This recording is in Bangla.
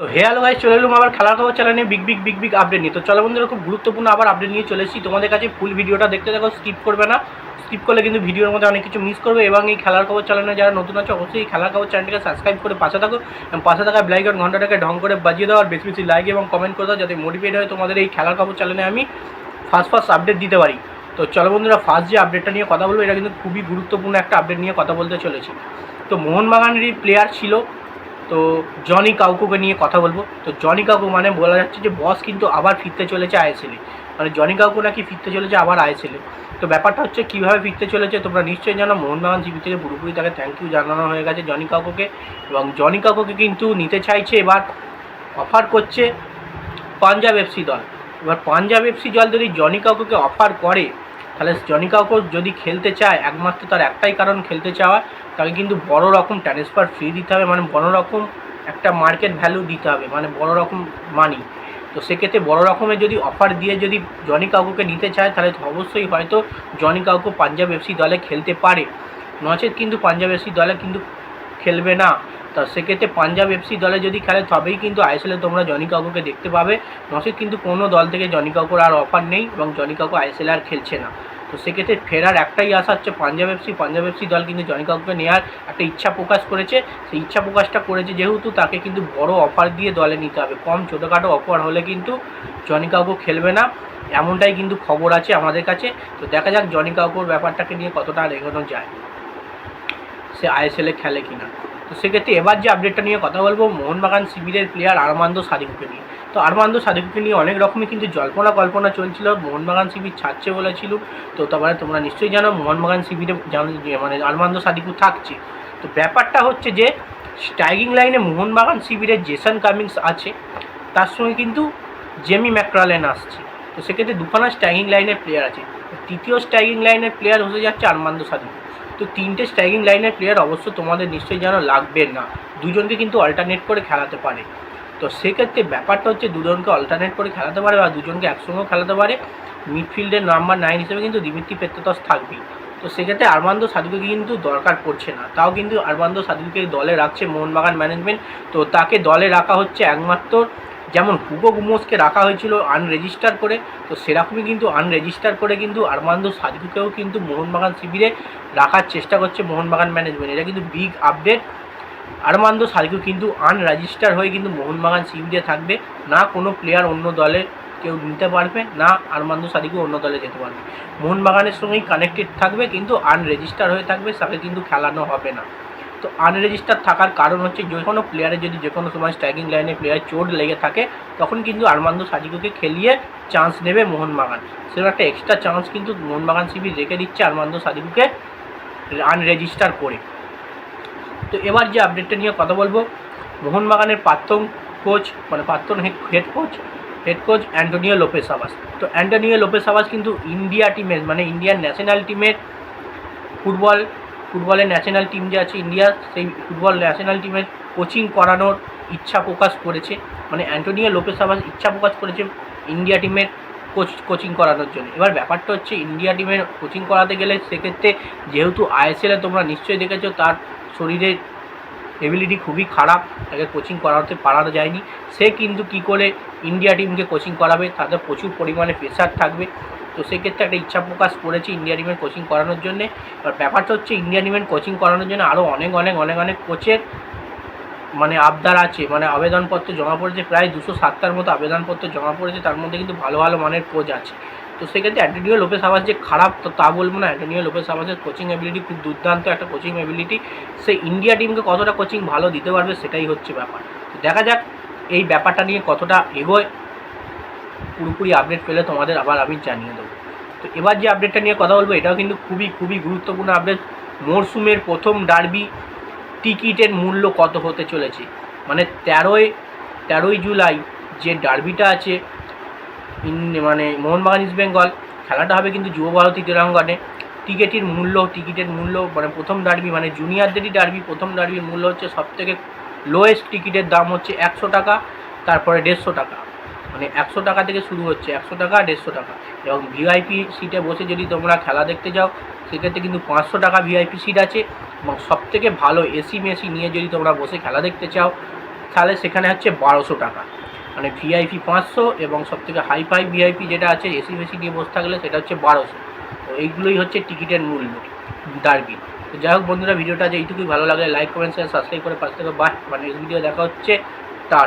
তো হ্যালো গাইজ চলে এলাম আবার খেলার খবর চ্যানেলে big big big big update নিয়ে। তো চলো বন্ধুরা, খুব গুরুত্বপূর্ণ আবার আপডেট নিয়ে চলে এসেছি। তোমাদের কাছে ফুল ভিডিওটা দেখতে দেখো স্কিপ করবে না। স্কিপ করলে কিন্তু ভিডিওর মধ্যে অনেক কিছু মিস করবে এবং এই খেলার খবর চ্যানেলে যারা নতুন আছে, অবশ্যই এই খেলার খবর চ্যানেলটাকে সাবস্ক্রাইব করে পাশে থাকো এবং পাশে থাকা ব্লাইকন ঘন্টাটাকে ঢং করে বাজিয়ে দাও আর বেশি বেশি লাইক এবং কমেন্ট করে দাও, যাতে মোটিভেট হয় তোমাদের এই খেলার খবর চ্যানেলে আমি ফার্স্ট ফার্স্ট আপডেট দিতে পারি। তো চলো বন্ধুরা ফার্স্ট যে আপডেটটা নিয়ে কথা বলব, এটা কিন্তু খুবই গুরুত্বপূর্ণ একটা আপডেট নিয়ে কথা বলতে চলেছি। তো মোহনবাগানেরই প্লেয়ার ছিল তো জনি কাউকুকে নিয়ে কথা বলব। তো জনি কাউকু মানে বলা যাচ্ছে যে বস কিন্তু আবার ফিরতে চলেছে আইএসএলে। মানে জনি কাউকু নাকি ফিরতে চলেছে আবার আইএসএলে। তো ব্যাপারটা হচ্ছে, কীভাবে ফিরতে চলেছে তোমরা নিশ্চয়ই জানো। মোহনবাগান জিবি থেকে পুরোপুরি তাকে থ্যাংক ইউ জানানো হয়ে গেছে জনি কাউকুকে এবং জনি কাউকুকে কিন্তু নিতে চাইছে, এবার অফার করছে পাঞ্জাব এফসি দল। এবার পাঞ্জাব এফসি দল যদি জনি কাউকুকে অফার করে তাহলে জনি কাউকু যদি খেলতে চায়, একমাত্র তার একটাই কারণ খেলতে চাওয়া, তাকে কিন্তু বড় রকম ট্রান্সফার ফি দিতে হবে মানে বড় রকম একটা মার্কেট ভ্যালু দিতে হবে মানে বড় রকম মানি তো সেক্ষেত্রে বড় রকমের যদি অফার দিয়ে যদি জনি কাউকুকে নিতে চায়, তাহলে অবশ্যই হয়তো জনি কাউকু পাঞ্জাব এফসি দলে খেলতে পারে। নচেত কিন্তু পাঞ্জাব এফসি দলে কিন্তু খেলবে না। তা সেক্ষেত্রে পাঞ্জাব এফসি দলে যদি খেলে, তবেই কিন্তু আইএসএলে তোমরা জনি কাকুকে দেখতে পাবে। নচেত কিন্তু কোনো দল থেকে জনি কাকুর আর অফার নেই এবং জনি কাকু আইএসএল আর খেলছে না। তো সেক্ষেত্রে ফেরার একটাই আশা হচ্ছে পাঞ্জাব এফসি। পাঞ্জাব এফসি দল কিন্তু জনি কাকুকে নেওয়ার একটা ইচ্ছা প্রকাশ করেছে। সেই ইচ্ছা প্রকাশটা করেছে যেহেতু তাকে কিন্তু বড় অফার দিয়ে দলে নিতে হবে। কম ছোটোখাটো অফার হলে কিন্তু জনি কাকু খেলবে না। এমনটাই কিন্তু খবর আছে আমাদের কাছে। তো দেখা যাক জনি কাকুর ব্যাপারটাকে নিয়ে কতটা এগোনো যায়। সে আইএসএলে খেলে কিনা। তো সেক্ষেত্রে এবার যে আপডেটটা নিয়ে কথা বলব, মোহনবাগান শিবিরের প্লেয়ার আরমান্দ সাদিকুকে নিয়ে। তো আরমান্দ সাদিকুকে নিয়ে অনেক রকমই কিন্তু জল্পনা কল্পনা চলছিল, মোহনবাগান শিবির ছাড়ছে বলেছিল। তো তারপরে তোমরা নিশ্চয়ই জানো, মোহনবাগান শিবিরে মানে আরমান্দ সাদিকু থাকছে। তো ব্যাপারটা হচ্ছে যে, স্ট্রাইকিং লাইনে মোহনবাগান শিবিরের জেসন কামিংস আছে। তার সঙ্গে কিন্তু জেমি ম্যাক্রালেন আসছে। তো সেক্ষেত্রে দুখানা স্ট্রাইকিং লাইনের প্লেয়ার আছে। তৃতীয় স্ট্রাইকিং লাইনের প্লেয়ার হতে যাচ্ছে আরমান্দ সাদিকু। তো তিনটে স্ট্রাইকিং লাইনের প্লেয়ার অবশ্য তোমাদের নিশ্চয়ই যেন লাগবে না। দুজনকে কিন্তু অল্টারনেট করে খেলাতে পারে। তো সেক্ষেত্রে ব্যাপারটা হচ্ছে দুজনকে অল্টারনেট করে খেলাতে পারে বা দুজনকে একসঙ্গেও খেলাতে পারে। মিডফিল্ডের নাম্বার নাইন হিসেবে কিন্তু দিমিত্রি পেত্ততস থাকবেই। তো সেক্ষেত্রে আরমান্দ সাদিকুকে কিন্তু দরকার পড়ছে না। তাও কিন্তু আরমান্দ সাদিকুকে দলে রাখছে মোহনবাগান ম্যানেজমেন্ট তো তাকে দলে রাখা হচ্ছে একমাত্র যেমন হুগো গুমোসকে রাখা হয়েছিল আনরেজিস্টার করে, তো সেরকমই কিন্তু আনরেজিস্টার করে কিন্তু আরমান্দ সাধুকেও কিন্তু মোহনবাগান শিবিরে রাখার চেষ্টা করছে মোহনবাগান ম্যানেজমেন্ট এটা কিন্তু বিগ আপডেট আরমান্দ সাধু কিন্তু আনরেজিস্টার হয়ে কিন্তু মোহনবাগান শিবিরে থাকবে। না কোনো প্লেয়ার অন্য দলে কেউ নিতে পারবে, না আরমান্দ সাদিকু অন্য দলে যেতে পারবে। মোহনবাগানের সঙ্গেই কানেক্টেড থাকবে কিন্তু আনরেজিস্টার হয়ে থাকবে তাকে কিন্তু খেলানো হবে না। তো আনরেজিস্টার থাকার কারণ হচ্ছে যে কোনো প্লেয়ারের যদি যে কোনো সময় স্ট্রাইকিং লাইনে প্লেয়ার চোট লেগে থাকে, তখন কিন্তু আরমান্দ সাদিকুকে খেলিয়ে চান্স নেবে মোহনবাগান। সেরকম একটা এক্সট্রা চান্স কিন্তু মোহনবাগান শিবির রেখে দিচ্ছে আরমান্দ সাদিকুকে আনরেজিস্টার করে। তো এবার যে আপডেটটা নিয়ে কথা বলব, মোহনবাগানের প্রাক্তন কোচ মানে প্রাক্তন head coach head coach Antonio Lopez Habas তো অ্যান্টোনিও লোপেস আবাস কিন্তু ইন্ডিয়া টিমের মানে ইন্ডিয়ান ন্যাশনাল টিমের ফুটবল ফুটবলের ন্যাশনাল টিম যে আছে ইন্ডিয়া সেই ফুটবল ন্যাশনাল টিমের কোচিং করানোর ইচ্ছা প্রকাশ করেছে। মানে অ্যান্টোনিও লোপেস আবাস ইচ্ছা প্রকাশ করেছে ইন্ডিয়া টিমের কোচ কোচিং করানোর জন্য। এবার ব্যাপারটা হচ্ছে ইন্ডিয়া টিমের কোচিং করাতে গেলে সেক্ষেত্রে যেহেতু আইএসএলে তোমরা নিশ্চয়ই দেখেছ, তার শরীরের এবিলিটি খুবই খারাপ, তাকে কোচিং করাতে পারানো যায়নি। সে কিন্তু কি করে ইন্ডিয়া টিমকে কোচিং করাবে? তাতে প্রচুর পরিমাণে প্রেশার থাকবে। তো সেক্ষেত্রে একটা ইচ্ছা প্রকাশ করেছে ইন্ডিয়া টিমের কোচিং করানোর জন্যে। এবার ব্যাপারটা হচ্ছে ইন্ডিয়া টিমের কোচিং করানোর জন্য আরও অনেক অনেক অনেক অনেক কোচের মানে আবদার আছে। মানে আবেদনপত্র জমা পড়েছে প্রায় দুশো সাতটার মতো আবেদনপত্র জমা পড়েছে। তার মধ্যে কিন্তু ভালো ভালো মানের কোচ আছে। তো সেক্ষেত্রে অ্যান্টোনিও লোপেস আবাস যে খারাপ, তো তা বলব না। অ্যান্টোনিও লোপেস আবাসের কোচিং অ্যাবিলিটি খুব দুর্দান্ত একটা কোচিং অ্যাবিলিটি সে ইন্ডিয়া টিমকে কতটা কোচিং ভালো দিতে পারবে সেটাই হচ্ছে ব্যাপার। তো দেখা যাক এই ব্যাপারটা নিয়ে কতটা এগোয়। পুরোপুরি আপডেট পেলে তোমাদের আবার আমি জানিয়ে দেবো। তো এবার যে আপডেটটা নিয়ে কথা বলব, এটাও কিন্তু খুবই খুবই গুরুত্বপূর্ণ আপডেট মরশুমের প্রথম ডার্বি টিকিটের মূল্য কত হতে চলেছে? মানে তেরোই তেরোই জুলাই যে ডার্বিটা আছে মানে মোহনবাগান ইস্ট বেঙ্গল, খেলাটা হবে কিন্তু যুবভারতী ক্রীড়াঙ্গনে টিকিটের মূল্য টিকিটের মূল্য মানে প্রথম ডার্বি মানে জুনিয়রদেরই ডার্বি প্রথম ডার্বির মূল্য হচ্ছে সবথেকে লোয়েস্ট টিকিটের দাম হচ্ছে একশো টাকা, তারপরে দেড়শো টাকা। মানে একশো টাকা থেকে শুরু হচ্ছে, একশো টাকা, দেড়শো টাকা। এবং ভিআইপি সিটে বসে যদি তোমরা খেলা দেখতে যাও, সেক্ষেত্রে কিন্তু পাঁচশো টাকা ভিআইপি সিট আছে। এবং সবথেকে ভালো এসি মেসি নিয়ে যদি তোমরা বসে খেলা দেখতে চাও, তাহলে সেখানে হচ্ছে বারোশো টাকা। মানে ভিআইপি পাঁচশো এবং সবথেকে হাই ফাই ভিআইপি যেটা আছে এসি মেসি নিয়ে বসে থাকলে সেটা হচ্ছে বারোশো। তো এইগুলোই হচ্ছে টিকিটের মূল্য ডার্বি তো যাই হোক বন্ধুরা, ভিডিওটা যে এইটুকুই ভালো লাগলে লাইক কমেন্ট শেয়ার সাবস্ক্রাইব করে পাশে থেকে বাহ মানে ভিডিও দেখা হচ্ছে।